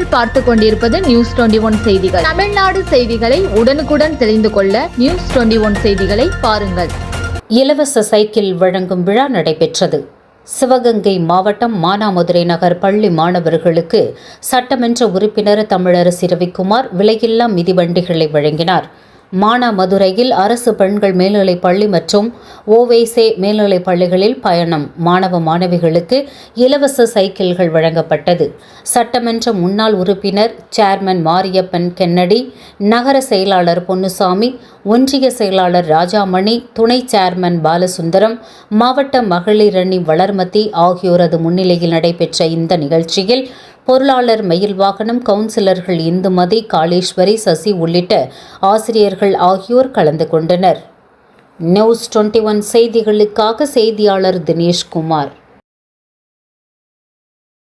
நீங்கள் பார்த்து கொண்டிருப்பது நியூஸ் டுவெண்டி ஒன் செய்திகள். தமிழ்நாடு செய்திகளை உடனுக்குடன் தெரிந்து கொள்ள நியூஸ் டுவெண்டி ஒன் செய்திகளை பாருங்கள். இலவச சைக்கிள் வழங்கும் விழா நடைபெற்றது. சிவகங்கை மாவட்டம் மானாமதுரை நகர் பள்ளி மாணவர்களுக்கு சட்டமன்ற உறுப்பினர் தமிழரசி ரவிக்குமார் விலையில்லா மிதிவண்டிகளை வழங்கினார். மானாமதுரையில் அரசு பெண்கள் மேல்நிலைப் பள்ளி மற்றும் ஓவேசே மேல்நிலைப் பள்ளிகளில் பயணம். மாணவ மாணவிகளுக்கு இலவச சைக்கிள்கள் வழங்கப்பட்டது. சட்டமன்ற முன்னாள் உறுப்பினர் சேர்மன் மாரியப்பன் கென்னடி நகர செயலாளர் பொன்னுசாமி ஒன்றிய செயலாளர் ராஜாமணி துணை சேர்மன் பாலசுந்தரம் மாவட்ட மகளிரணி வளர்மதி ஆகியோரது முன்னிலையில் நடைபெற்ற இந்த நிகழ்ச்சியில் பொருளாளர் மயில் வாகனம் கவுன்சிலர்கள் இந்துமதி காளீஸ்வரி சசி உள்ளிட்ட ஆசிரியர்கள் ஆகியோர் கலந்து கொண்டனர். நியூஸ் டுவெண்ட்டி ஒன் செய்திகளுக்காக செய்தியாளர் தினேஷ்குமார்.